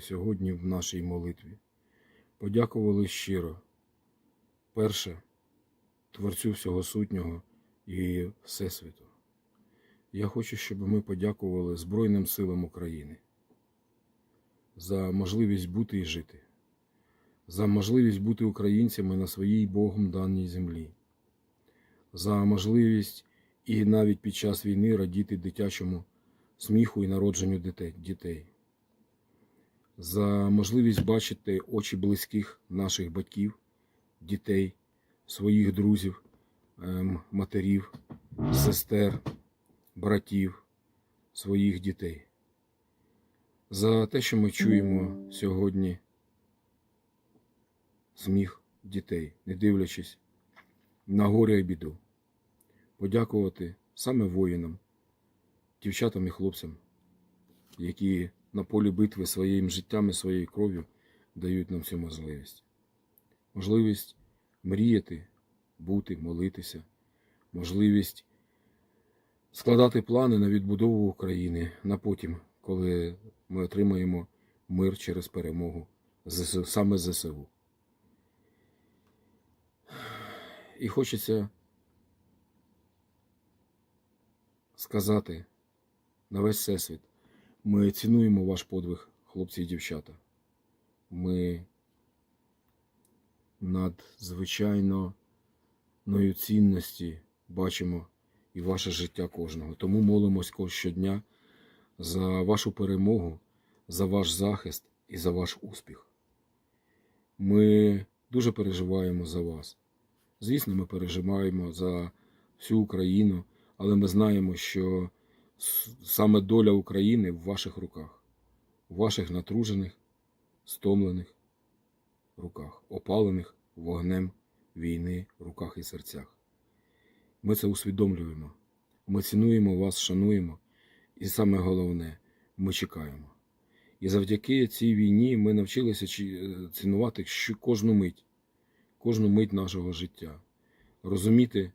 сьогодні в нашій молитві. Подякували щиро. Перше, Творцю всього сутнього і Всесвіту. Я хочу, щоб ми подякували Збройним силам України за можливість бути і жити, за можливість бути українцями на своїй Богом даній землі, за можливість і навіть під час війни радіти дитячому сміху і народженню дітей, за можливість бачити очі близьких наших батьків, дітей, своїх друзів, ем, матерів, сестер, братів, своїх дітей. За те, що ми чуємо сьогодні сміх дітей, не дивлячись на горе і біду. Подякувати саме воїнам, дівчатам і хлопцям, які на полі битви своїм життям і своєю кров'ю дають нам цю можливість. Можливість мріяти, бути, молитися, можливість складати плани на відбудову України на потім, коли ми отримаємо мир через перемогу саме ЗСУ. І хочеться сказати на весь всесвіт, ми цінуємо ваш подвиг, хлопці і дівчата. Ми надзвичайно цінності бачимо і ваше життя кожного. Тому молимось щодня за вашу перемогу, за ваш захист і за ваш успіх. Ми дуже переживаємо за вас. Звісно, ми переживаємо за всю Україну, але ми знаємо, що саме доля України в ваших руках, в ваших натружених, стомлених руках, опалених вогнем війни руках і серцях. Ми це усвідомлюємо. Ми цінуємо вас, шануємо, і саме головне, ми чекаємо. І завдяки цій війні ми навчилися е, цінувати кожну мить, кожну мить нашого життя, розуміти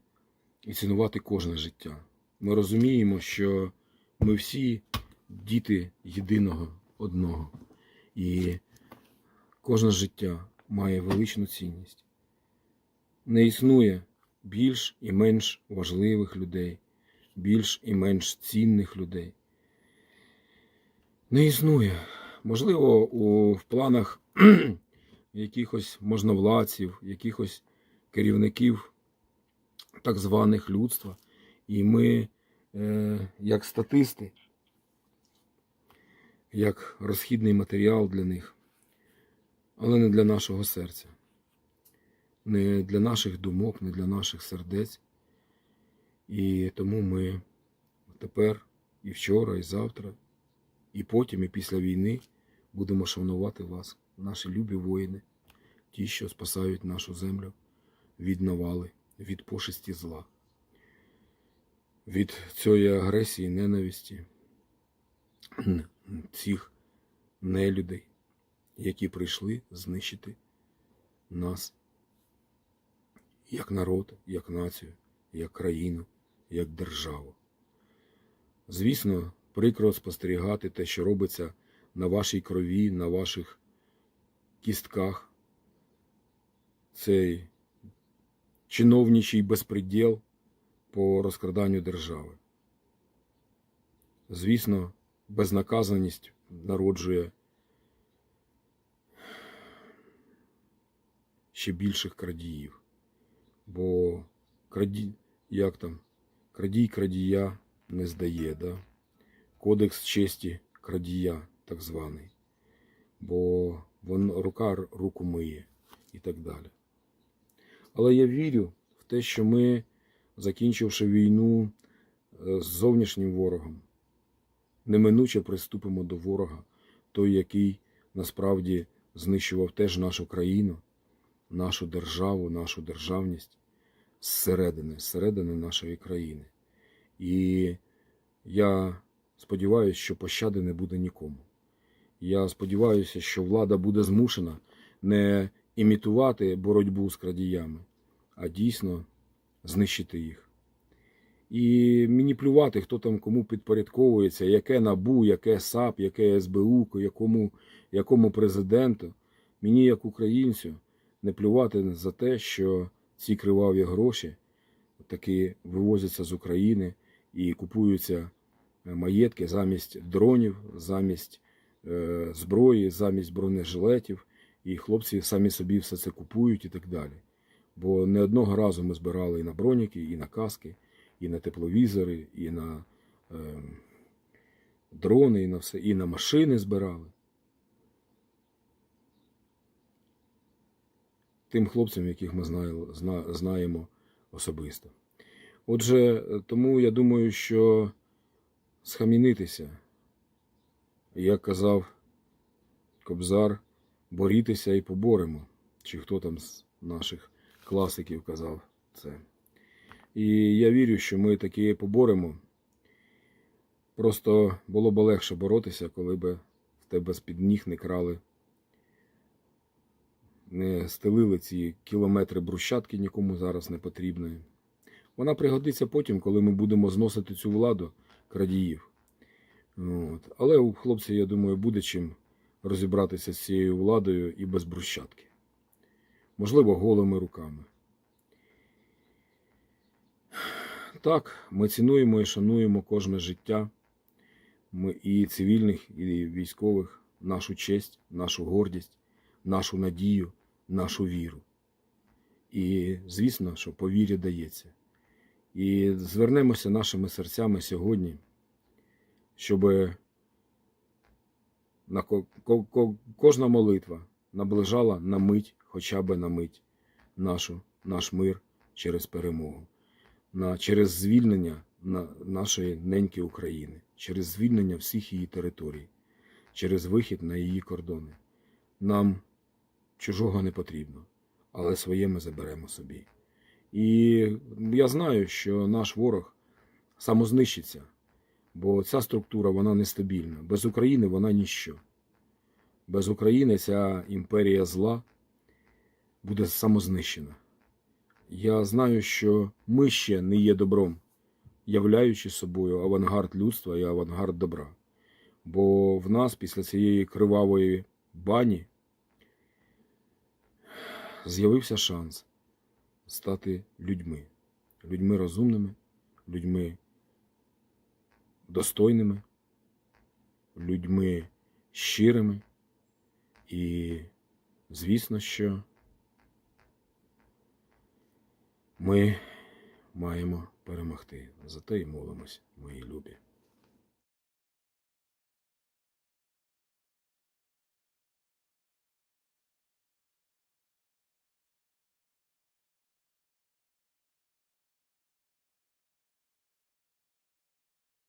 і цінувати кожне життя. Ми розуміємо, що ми всі діти єдиного одного, і кожне життя має величну цінність. Не існує більш і менш важливих людей, більш і менш цінних людей. Не існує. Можливо, у, в планах якихось можновладців, якихось керівників так званих людства. І ми, як статисти, як розхідний матеріал для них, але не для нашого серця, не для наших думок, не для наших сердець. І тому ми тепер, і вчора, і завтра, і потім, і після війни будемо шанувати вас, наші любі воїни, ті, що спасають нашу землю від навали, від пошесті зла, від цієї агресії, ненависті, цих нелюдей, які прийшли знищити нас як народ, як націю, як країну, як державу. Звісно, прикро спостерігати те, що робиться на вашій крові, на ваших кістках. Цей чиновничий безпреділ по розкраданню держави. Звісно, безнаказаність народжує ще більших крадіїв. Бо краді... як там? Крадій крадія не здає, да? Кодекс честі крадія, так званий. Бо вон, рука руку миє і так далі. Але я вірю в те, що ми, закінчивши війну е, з зовнішнім ворогом, неминуче приступимо до ворога, той, який насправді знищував теж нашу країну, нашу державу, нашу державність зсередини, зсередини нашої країни. І я сподіваюся, що пощади не буде нікому. Я сподіваюся, що влада буде змушена не імітувати боротьбу з крадіями, а дійсно знищити їх. І мені плювати, хто там кому підпорядковується, яке НАБУ, яке САП, яке СБУ, якому, якому президенту. Мені, як українцю, не плювати за те, що ці криваві гроші таки вивозяться з України і купуються е, маєтки замість дронів, замість е, зброї, замість бронежилетів. І хлопці самі собі все це купують і так далі. Бо не одного разу ми збирали і на броніки, і на каски, і на тепловізори, і на е, дрони, і на все, і на машини збирали. Тим хлопцям, яких ми знаємо, зна, знаємо особисто. Отже, тому я думаю, що схамінитися, як казав Кобзар, борітися і поборемо. Чи хто там з наших класиків казав це. І я вірю, що ми таки поборемо. Просто було б легше боротися, коли б в тебе з-під ніг не крали, не стелили ці кілометри брусчатки нікому зараз не потрібної. Вона пригодиться потім, коли ми будемо зносити цю владу крадіїв. От. Але у хлопців, я думаю, буде чим розібратися з цією владою і без брусчатки. Можливо, голими руками. Так, ми цінуємо і шануємо кожне життя. Ми і цивільних, і військових, нашу честь, нашу гордість, нашу надію, нашу віру. І, звісно, що по вірі дається. І звернемося нашими серцями сьогодні, щоб на ко- ко- ко- кожна молитва наближала на мить, хоча б на мить, нашу, наш мир через перемогу, на, через звільнення на, нашої неньки України, через звільнення всіх її територій, через вихід на її кордони. Нам чужого не потрібно, але своє ми заберемо собі. І я знаю, що наш ворог самознищиться, бо ця структура вона нестабільна. Без України вона ніщо. Без України ця імперія зла буде самознищена. Я знаю, що ми ще не є добром, являючи собою авангард людства і авангард добра. Бо в нас після цієї кривавої бані з'явився шанс стати людьми, людьми розумними, людьми достойними, людьми щирими. І, звісно, що ми маємо перемогти. За те й молимось, мої любі.